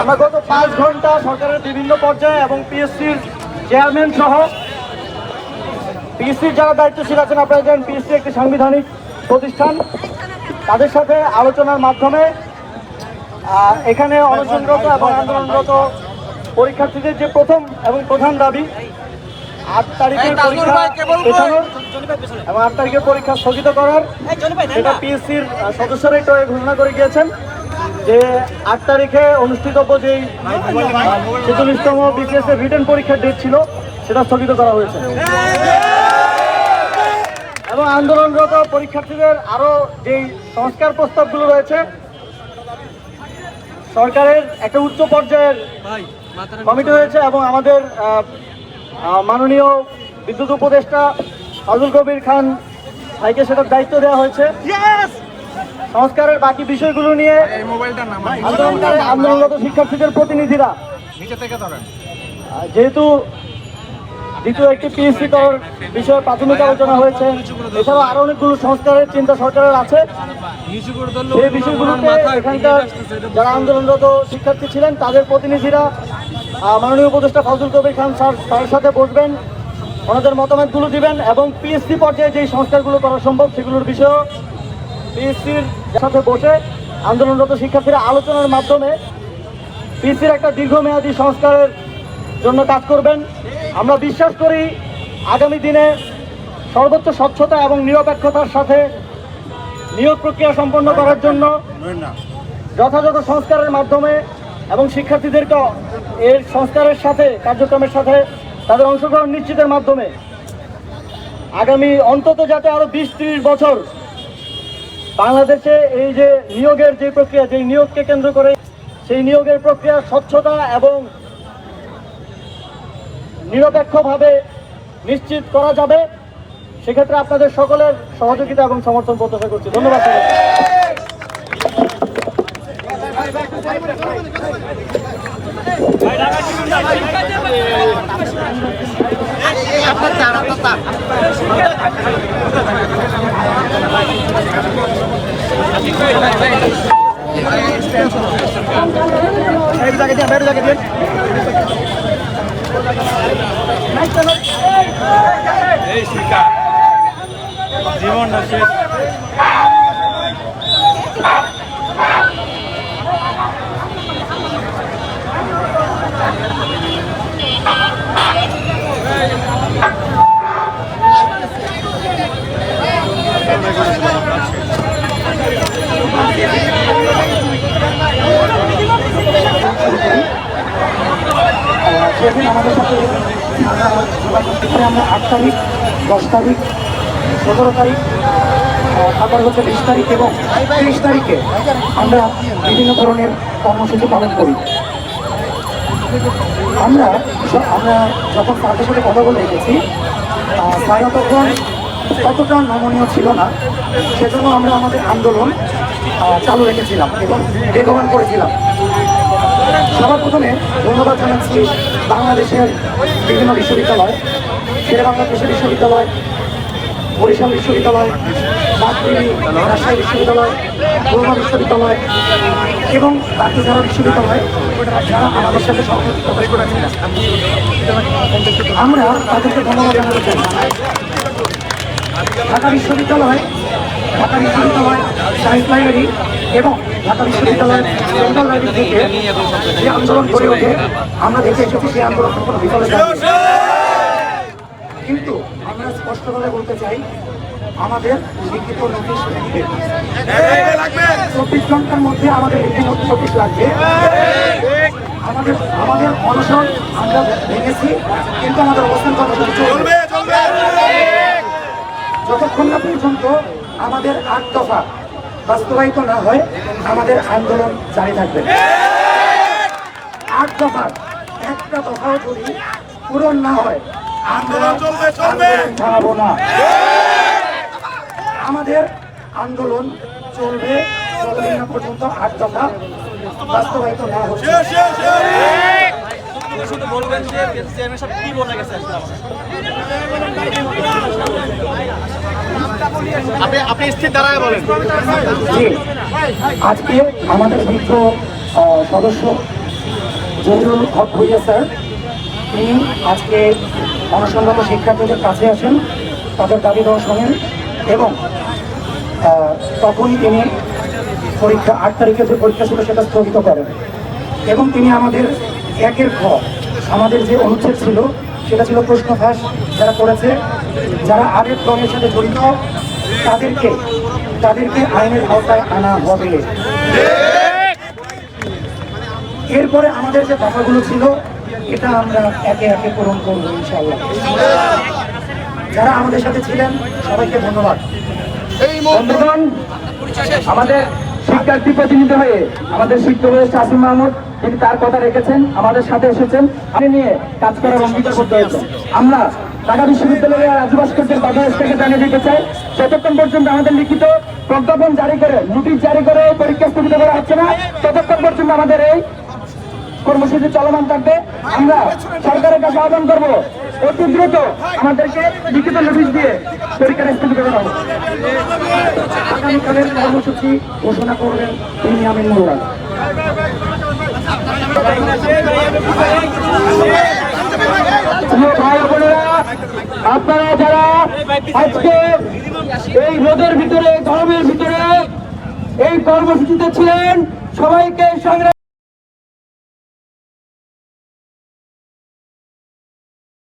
আমরা গত পাঁচ ঘণ্টা সরকারের বিভিন্ন পর্যায়ে এবং পিএসসির চেয়ারম্যান সহ পিএসসির যারা দায়িত্বশীল আছেন আপনারা জানেন পিএসসি একটি সাংবিধানিক প্রতিষ্ঠান। তাদের সাথে আলোচনার মাধ্যমে এখানে অনশনরত এবং আন্দোলনরত পরীক্ষার্থীদের যে প্রথম এবং প্রধান দাবি আট তারিখের পরীক্ষা এবং আট তারিখের পরীক্ষা স্থগিত করার সেটা পিএসসির সদস্যরা একটু ঘোষণা করে গিয়েছেন। যে আট তারিখে অনুষ্ঠিতব্য যেই ছেচল্লিশতম বিসিএস এর রিটার্ন পরীক্ষার ডেট ছিল, সেটা স্থগিত করা হয়েছে। এবং আন্দোলনরত পরীক্ষার্থীদের আরও যেই সংস্কার প্রস্তাবগুলো রয়েছে, সরকারের একটা উচ্চ পর্যায়ের কমিটি হয়েছে এবং আমাদের মাননীয় বিদ্যুৎ উপদেষ্টা ফজল কবির খান ভাইকে সেটার দায়িত্ব দেওয়া হয়েছে। সংস্কারের বাকি বিষয়গুলো নিয়ে আন্দোলনরত শিক্ষার্থীদের প্রতিনিধিরা। যেহেতু দ্বিতীয় একটি পিএসসি করার বিষয়ে প্রাথমিক আলোচনা হয়েছে এছাড়াও আরও অনেকগুলো সংস্কারের চিন্তা সরকারের আছে। সেই বিষয়গুলোতে এখানকার যারা আন্দোলনরত শিক্ষার্থী ছিলেন তাদের প্রতিনিধিরা মাননীয় উপদেষ্টা ফজল কবির খান স্যার তার সাথে বসবেন ওনাদের মতামতগুলো দিবেন এবং পিএসসি পর্যায়ে যেই সংস্কারগুলো করা সম্ভব সেগুলোর বিষয়েও পিএসসির সাথে বসে আন্দোলনরত শিক্ষার্থীরা আলোচনার মাধ্যমে পিএসসির একটা দীর্ঘমেয়াদী সংস্কারের জন্য কাজ করবেন। আমরা বিশ্বাস করি আগামী দিনে সর্বোচ্চ স্বচ্ছতা এবং নিরপেক্ষতার সাথে নিয়োগ প্রক্রিয়া সম্পন্ন করার জন্য যথাযথ সংস্কারের মাধ্যমে এবং শিক্ষার্থীদেরকে এর সংস্কারের সাথে, কার্যক্রমের সাথে তাদের অংশগ্রহণ নিশ্চিতের মাধ্যমে আগামী অন্তত যাতে আরও বিশ ত্রিশ বছর বাংলাদেশে এই যে নিয়োগের যে প্রক্রিয়া যে নিয়োগকে কেন্দ্র করে সেই নিয়োগের প্রক্রিয়া স্বচ্ছতা এবং নিরপেক্ষভাবে নিশ্চিত করা যাবে, সেক্ষেত্রে আপনাদের সকলের সহযোগিতা এবং সমর্থন প্রত্যাশা করছি ধন্যবাদ। এই শিকা জীবনটা শেষ আমাদের সাথে আমরা আট তারিখ দশ তারিখ সতেরো তারিখ তারপর হচ্ছে বিশ তারিখ এবং তিরিশ তারিখে আমরা বিভিন্ন ধরনের কর্মসূচি পালন করি। আমরা আমরা যখন তাদের সাথে কথা বলে রেখেছি স্যার তখন ততটা নমনীয় ছিল না। সেজন্য আমরা আমাদের আন্দোলন চালু রেখেছিলাম এবং বেগবান করেছিলাম। সবার প্রথমে ধন্যবাদ জানাচ্ছি বাংলাদেশের বিভিন্ন বিশ্ববিদ্যালয় শেরে বাংলাদেশ বিশ্ববিদ্যালয়, বরিশাল বিশ্ববিদ্যালয় রাজশাহী বিশ্ববিদ্যালয় খুলনা বিশ্ববিদ্যালয় এবং বাকি যারা বিশ্ববিদ্যালয় যারা আমাদের সাথে সহযোগিতা প্রকাশ করেছেন আমরা তাদেরকে ধন্যবাদ জানাতে চাই ঢাকা বিশ্ববিদ্যালয় ঢাকা বিশ্ববিদ্যালয় সায়েন্স লাইব্রেরি এবং ঢাকা বিশ্ববিদ্যালয় সেন্ট্রাল লাইব্রেরি থেকে যে আন্দোলন গড়ে ওঠে, আমরা দেখে এসেছি সেই আন্দোলন কখনো বিফলে। কিন্তু আমরা স্পষ্টভাবে বলতে চাই আমাদের লিখিত নোটিশ লাগবে। চব্বিশ ঘণ্টার মধ্যে আমাদের লিখিত নোটিশ লাগবে। আমাদের আমাদের অনশন আমরা ভেঙেছি কিন্তু আমাদের অবস্থান চলবে। যতক্ষণ না পর্যন্ত আমাদের আট দফা বাস্তবায়িত না হয় আমাদের আন্দোলন জারি থাকবে। আট দফার একটা দফাও যদি পূরণ না হয় আন্দোলন চলবে চলবে। ছাড়াবো না আমাদের আন্দোলন চলবে যতদিন না পর্যন্ত আট দফা বাস্তবায়িত না হচ্ছে শুধু বলবেন যে চেয়ারম্যান সাহেব কি বলে গেছে? আপনি আপনি স্থির দাঁড়ায় বলেন। আজকে আমাদের বিজ্ঞ সদস্য জহিরুল হক ভুইয়া স্যার তিনি আজকে অনসংগত শিক্ষার্থীদের কাছে আসেন তাদের দাবি দেওয়া শোনেন এবং তখনই তিনি পরীক্ষা আট তারিখে যে পরীক্ষা ছিল সেটা স্থগিত করেন। এবং তিনি আমাদের একের খ আমাদের যে অনুচ্ছেদ ছিল সেটা ছিল প্রশ্ন ফাঁস যারা করেছে যারা আগের ক্রমের সাথে জড়িত তাদেরকে তাদেরকে আইনের আওতায় আনা হবে। এরপরে আমাদের যে কথাগুলো ছিল এটা আমরা একে একে পূরণ করব ইনশাআল্লাহ। যারা আমাদের সাথে ছিলেন সবাইকে ধন্যবাদ। বন্ধুগণ আমাদের শিক্ষার্থী প্রতিনিধি হয়ে আমাদের শিক্ষক উপদেষ্টা আসিম মাহমুদ তিনি তার কথা রেখেছেন আমাদের সাথে এসেছেন। আপনি নিয়ে কাজ করার অঙ্গীকার করতে হয়েছে। আমরা ঢাকা বিশ্ববিদ্যালয়ের রাজু ভাস্কর্যের থেকে জানিয়ে দিতে চাই। যতক্ষণ পর্যন্ত আমাদের লিখিত প্রজ্ঞাপন জারি করে নোটিশ জারি করে পরীক্ষা স্থগিত করা হচ্ছে না ততক্ষণ পর্যন্ত আমাদের এই কর্মসূচি চলমান থাকবে। আমরা সরকারের কাছে আহ্বান করব, অতি দ্রুত আমাদেরকে লিখিত নোটিশ দিয়ে পরীক্ষা স্থগিত করা হবে আগামীকালের কর্মসূচি ঘোষণা করবেন তিনি ভাই বোনেরা, আপনারা যারা আজকে এই রোদের ভিতরে, গরমের ভিতরে এই কর্মসূচিতে ছিলেন, সবাইকে সংগ্রাম